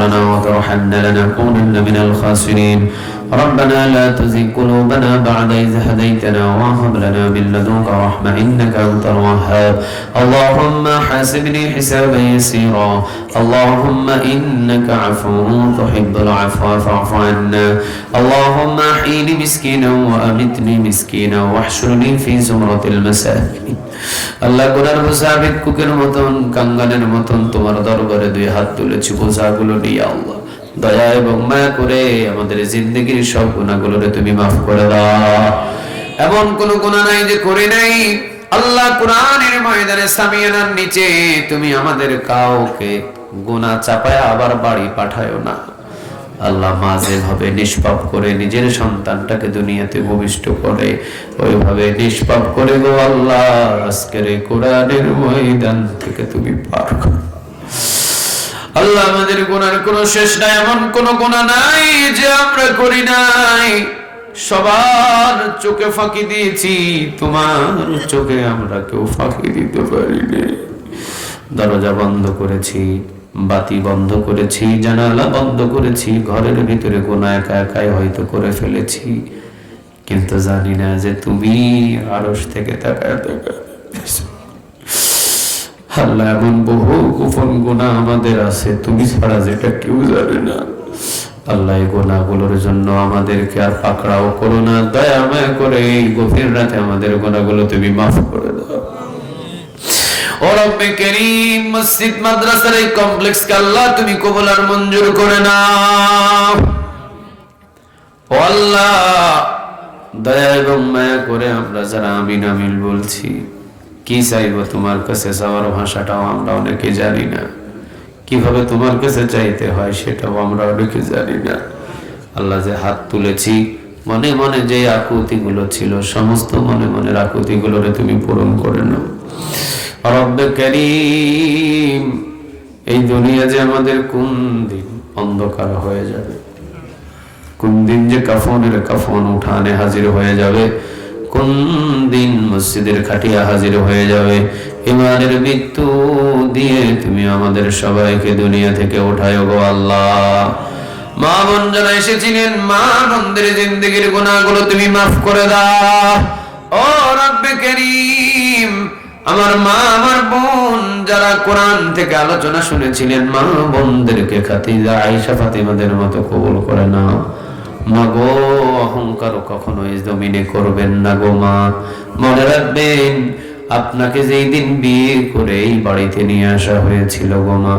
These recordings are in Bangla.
لنا وترحمنا لنكونن من الخاسرين. ربنا لا تزغ قلوبنا بعد إذ هديتنا وهب لنا من لدنك رحمة إنك أنت الوهاب اللهم حاسبني حسابا يسيرا اللهم إنك عفو تحب العفو فاعف عنا اللهم أحيني مسكينا وأمتني مسكينا واحشرني في زمرة المساكين আল্লাহ গোনার বোঝা ভিক্ষুকের মতন কাঙ্গানের মতন তোমার দরবারে দুই হাত তুলেছি বোঝাগুলো নিয়ে আল্লাহ দয়া এবং মায়া করে আমাদের জিন্দগির সব গুণাগুলোরে তুমি মাফ করে দাও। এমন কোন গুণা নাই যে করে নাই। আল্লাহ কোরআনের ময়দানে সামিয়ানার নিচে তুমি আমাদের কাউকে গুনাহ চাপায় আবার বাড়ি পাঠায়ো না। আল্লাহ মাঝে ভাবে নিষ্পাপ করে নিজের সন্তানটাকে দুনিয়াতে ভূমিষ্ঠ করে। ওইভাবে নিষ্পাপ করে গো আল্লাহ, আজকের কোরআনের ময়দান থেকে তুমি পার করো। আল্লাহ আমাদের গুনার কোনো শেষ নাই, এমন কোন গুনাহ নাই যে আমরা করি নাই। সবার চোখে ফাঁকি দিয়েছি, তোমার চোখে আমরা কেউ ফাঁকি দিতে পারিনি। দরজা বন্ধ করেছি, বাতি বন্ধ করেছি, জানালা বন্ধ করেছি, ঘরের ভিতরে কোন একা একাই হয়তো করে ফেলেছি। কিন্তু জানি না যে তুমি আড়স থেকে তাকায় তাকায় আল্লাহ এমন বহু গোপন গুণা আমাদের আছে, তুমি ছাড়া যেটা কেউ জানে না। আল্লাহ এই গোনাগুলোর জন্য আমাদেরকে আর পাকড়াও করো না। দয়া মায়া করে এই গভীর রাতে আমাদের গোনাগুলো তুমি মাফ করে দাও। মসজিদ, মাদ্রাসার এই কমপ্লেক্স আল্লাহ তুমি মঞ্জুর করে ও আল্লাহ এবং মায়া করে আমরা যারা আমিন আমিন বলছি কি চাইব তোমার কাছে? চাওয়ার ভাষাটাও আমরা অনেকে জানি না। কীভাবে তোমার কাছে চাইতে হয় সেটাও আমরা অনেকে জানি না। আল্লাহ যে হাত তুলেছি, মনে মনে যে আকুতি গুলো ছিল, সমস্ত মনে মনের আকুতি গুলোরে তুমি পূরণ করে নাও। রব্বে এই দুনিয়া যে আমাদের কোন দিন অন্ধকার হয়ে যাবে? কোন দিন যে কাফনের কাফন উঠানে হাজির হয়ে যাবে? কোন দিন মসজিদের খাটিয়া হাজির হয়ে যাবে? ইমানের মৃত্যু দিয়ে তুমি আমাদের সবাইকে দুনিয়া থেকে উঠায় গো আল্লাহ। মা বোন যারা এসেছিলেন। মা বোনদের জিন্দগির গুণাগুলো তুমি মাফ করে দাও। ও রব্বে করিম, আমার মা, আমার বোন যারা কোরআন থেকে আলোচনা শুনেছিলেন, মা বোনদেরকে খাতিজা আয়েশা ফাতিমাদের মতো কবুল করে নাও। মা গো, অহংকার কখনো এই জমিনে করবেন না গো মা। মনে রাখবেন, আপনাকে যেই দিন বিয়ে করে এই বাড়িতে নিয়ে আসা হয়েছিল গো মা,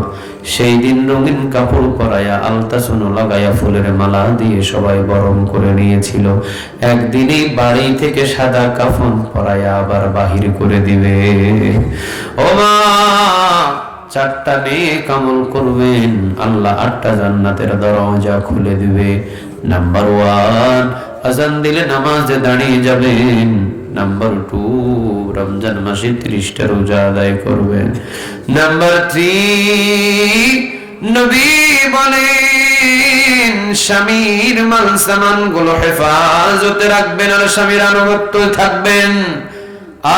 সেই দিন রঙিন কাপড় পরাইয়া আলতা সোনো লাগাইয়া ফুলের মালা দিয়ে সবাই বরণ করে নিয়েছিল। একদিনই বাড়ি থেকে সাদা কাফন পরাইয়া আবার বাহির করে দিবে। ও মা, চারটা মেয়ে কামল করবেন, আল্লাহ আটটা জান্নাতের দরজা খুলে দিবে। নাম্বার ওয়ান আজান দিলে নামাজে দাঁড়িয়ে যাবেন নাম্বার টু রমজান মাসে ত্রিশটা রোজা আদায় করবেন নাম্বার থ্রি নবী বলেন স্বামীর মান সামানগুলো হেফাজতে রাখবেন আর স্বামীর আনুগত্য থাকবেন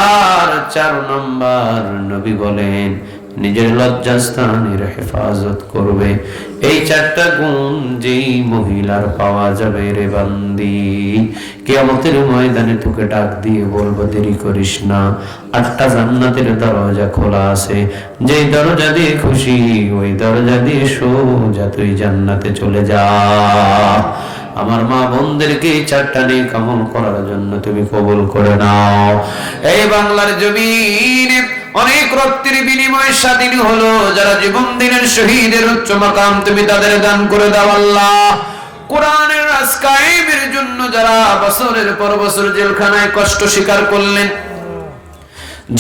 আর চার নম্বর নবী বলেন নিজের লজ্জাস্থানের হেফাজত করবে। এই চারটা গুণ যেই মহিলার পাওয়া যাবে রে বান্দি। কেয়ামতের ময়দানে তোকে ডাক দিয়ে বলব, দেরি করিস না। আটটা জান্নাতের দরজা খোলা আছে। যেই দরজা দিয়ে খুশি, ওই দরজা দিয়ে সোজা তুই জান্নাতে চলে যা। আমার মা বোনদেরকে চারটা নিয়ে কামল করার জন্য তুমি কবুল করে নাও। এই বাংলার জমিনে অনেক রক্তের বিনিময়ে স্বাধীন হলো। যারা জীবন দিনের শহীদের উচ্চ মাকাম তুমি তাদের দান করে দাও আল্লাহ। কোরআনের রাজ জন্য যারা বছরের পর বছর জেলখানায় কষ্ট স্বীকার করলেন,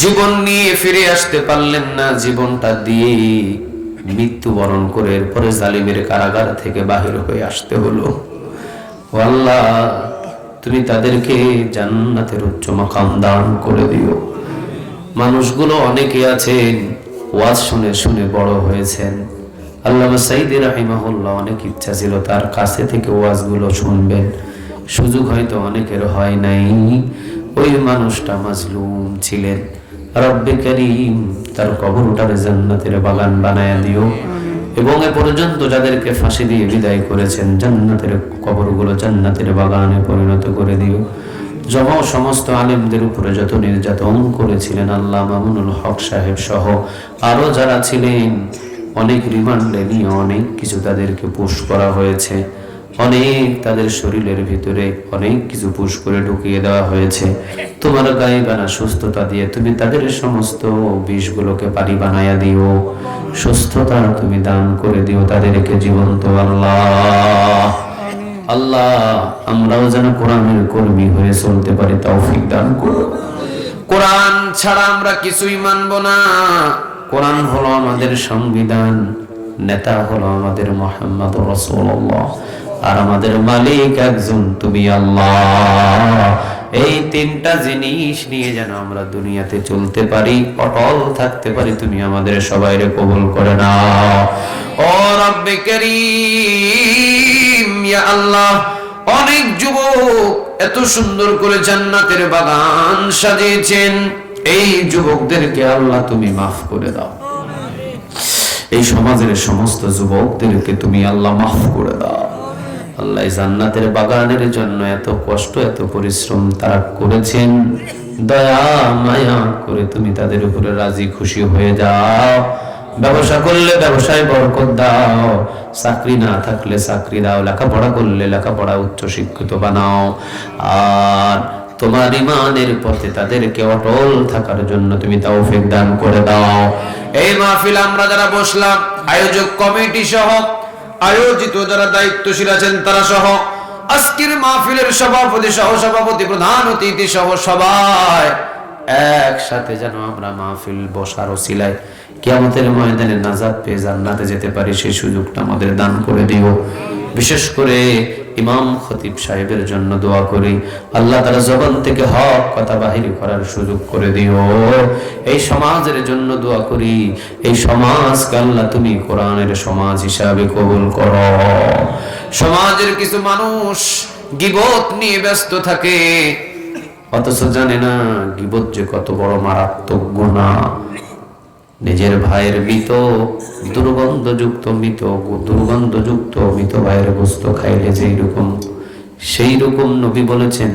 জীবন নিয়ে ফিরে আসতে পারলেন না, জীবনটা দিয়ে মৃত্যুবরণ করে এরপরে জালিমের কারাগার থেকে বাহির হয়ে আসতে হলো। আল্লাহ, তুমি তাদেরকে জান্নাতের উচ্চ মাকাম দান করে দিও। মানুষগুলো অনেকে আছেন, ওয়াজ শুনে শুনে বড় হয়েছেন। আল্লাহ সাইদি রাহিমাহুল্লাহ অনেক ইচ্ছা ছিল তার কাছে থেকে ওয়াজগুলো শুনবেন। সুযোগ হয়তো অনেকের হয় নাই। ওই মানুষটা মাজলুম ছিলেন। রব্বে করিম তার জান্নাতের বাগান বানায়া দিও। এবং এ পর্যন্ত যাদেরকে ফাঁসি দিয়ে বিদায় করেছেন, জান্নাতের কবরগুলো জান্নাতের বাগানে পরিণত করে দিও। জহ সমস্ত আলেমদের উপরে যত নির্যাতন করেছিলেন আল্লাহ মামুনুল হক সাহেব সহ আরও যারা ছিলেন, অনেক রিমান্ডে নিয়ে অনেক কিছু তাদেরকে পুশ করা হয়েছে। অনেক তাদের শরীরের ভিতরে অনেক কিছু পুশ করে ঢুকিয়ে দেওয়া হয়েছে। তোমার গায়ে বানা সুস্থতা দিয়ে তুমি তাদের সমস্ত বিষগুলোকে পানি বানাইয়া দিও। সুস্থতা তুমি দান করে দিও তাদেরকে জীবন্ত আল্লাহ। আল্লাহ, আমরাও যেন কোরআনের কর্মী হয়ে চলতে পারি, তৌফিক দান করো কোরআন ছাড়া আমরা কিছুই মানব না। কোরআন হলো আমাদের সংবিধান, নেতা হলো আমাদের মোহাম্মদ রসুল্লাহ আর আমাদের মালিক একজন, তুমি আল্লাহ। এই তিনটা জিনিস নিয়ে যেন আমরা দুনিয়াতে চলতে পারি, অটল থাকতে পারি, তুমি আমাদের সবাইরে কবুল করে না ও রব্বে করিম আল্লাহ। অনেক যুবক এত সুন্দর করে জান্নাতের বাগান সাজিয়েছেন। এই যুবকদেরকে আল্লাহ তুমি মাফ করে দাও। এই সমাজের সমস্ত যুবকদেরকে তুমি আল্লাহ মাফ করে দাও। আল্লাহ জান্নাতের বাগানের জন্য এত কষ্ট, এত পরিশ্রম তারা করেছেন। দয়া, মায়া করে তুমি তাদের উপরে রাজি, খুশি হয়ে যাও। ব্যবসা করলে ব্যবসায় বরকত দাও। চাকরি না থাকলে চাকরি দাও। লেখাপড়া করলে লেখাপড়া উচ্চ শিক্ষিত বানাও। আর তোমার ইমানের পথে তাদেরকে অটল থাকার জন্য তুমি তৌফিক দান করে দাও। এই মাহফিল আমরা যারা বসলাম, আয়োজক কমিটি সহ, আয়োজিত যারা দায়িত্বশীল আছেন তারা সহ, আজকের মাহফিলের সভাপতি সহ, সভাপতি প্রধান অতিথি সহ সবাই একসাথে যেন আমরা মাহফিল বসার ওসিলায় কিয়ামতের ময়দানে নাজাত পেয়ে জান্নাতে যেতে পারি, সেই সুযোগটা আমাদের দান করে দিও। বিশেষ করে ইমাম খতিব সাহেবের জন্য দোয়া করি। আল্লাহ তারা জবান থেকে হক কথা বাহির করার সুযোগ করে দিও। এই সমাজের জন্য দোয়া করি। এই সমাজকে আল্লাহ তুমি কোরআনের সমাজ হিসাবে কবুল করো। সমাজের কিছু মানুষ গিবত নিয়ে ব্যস্ত থাকে। অথচ জানে না গিবত যে কত বড় মারাত্মক গুণা। নিজের ভাইয়ের মৃত, দুর্গন্ধযুক্ত মৃত দুর্গন্ধযুক্ত মৃত ভাইয়ের বস্তু খাইলে যেই রকম, সেই রকম নবী বলেছেন,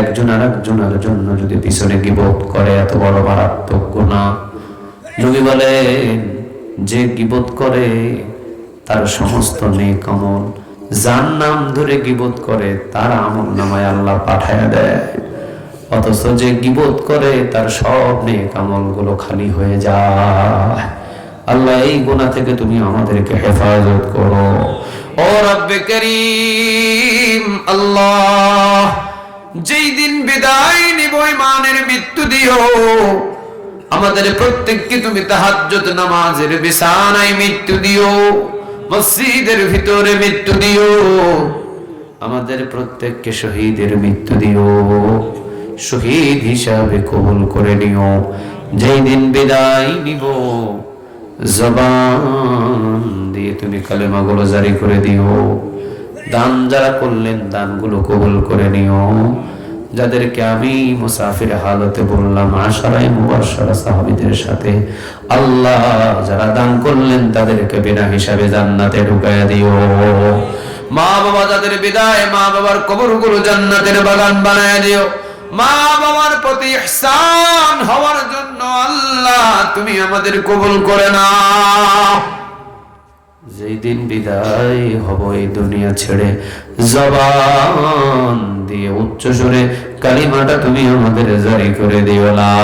একজন আর একজনের জন্য যদি পিছনে গিবত করে এত বড় মারাত্মক গুণা। নবী বলেন, যে গিবত করে তার সমস্ত নেক আমল, যার নাম ধরে গিবত করে তার আমল নামায় আল্লাহ পাঠায় দেয়। অথচ যে গিবত করে তার সব নেক আমলগুলো খালি হয়ে যায়। আল্লাহ, এই গুণা থেকে তুমি আমাদেরকে হেফাজত করো। ও রব্বে করিম, আল্লাহ, যেই দিন বিদায় নিব ইমানের মৃত্যু দিও। আমাদের প্রত্যেককে তুমি তাহাজ্জুদ নামাজের বিছানায় মৃত্যু দিও, মসজিদের ভিতরে মৃত্যু দিও। আমাদের প্রত্যেককে শহীদের মৃত্যু দিও। শহীদ হিসাবে কবুল করে নিও। যেই দিন বিদায় নিব, জবান দিয়ে তুমি কালেমাগুলো জারি করে দিও। দান যারা করলেন, দানগুলো কবুল করে নিও। যাদেরকে আমি মুসাফির হালতে বললাম আশারাই মুবাসারা সাহাবিদের সাথে, আল্লাহ যারা দান করলেন, তাদেরকে বিনা হিসাবে জান্নাতে ঢুকাইয়া দিও। মা বাবা যাদের বিদায় মা বাবার কবরগুলো জান্নাতের বাগান বানায় দিও। মা বাবার প্রতি ইহসান হওয়ার জন্য আল্লাহ তুমি আমাদের কবুল করে নাও। যেই দিন বিদায় হব এই দুনিয়া ছেড়ে, জবান দিয়ে উচ্চ সুরে কালিমাটা তুমি আমাদের জারি করে দিও। লা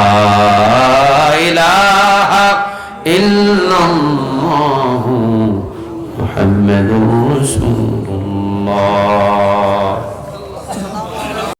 মুহাম্মাদুর রাসূলুল্লাহ।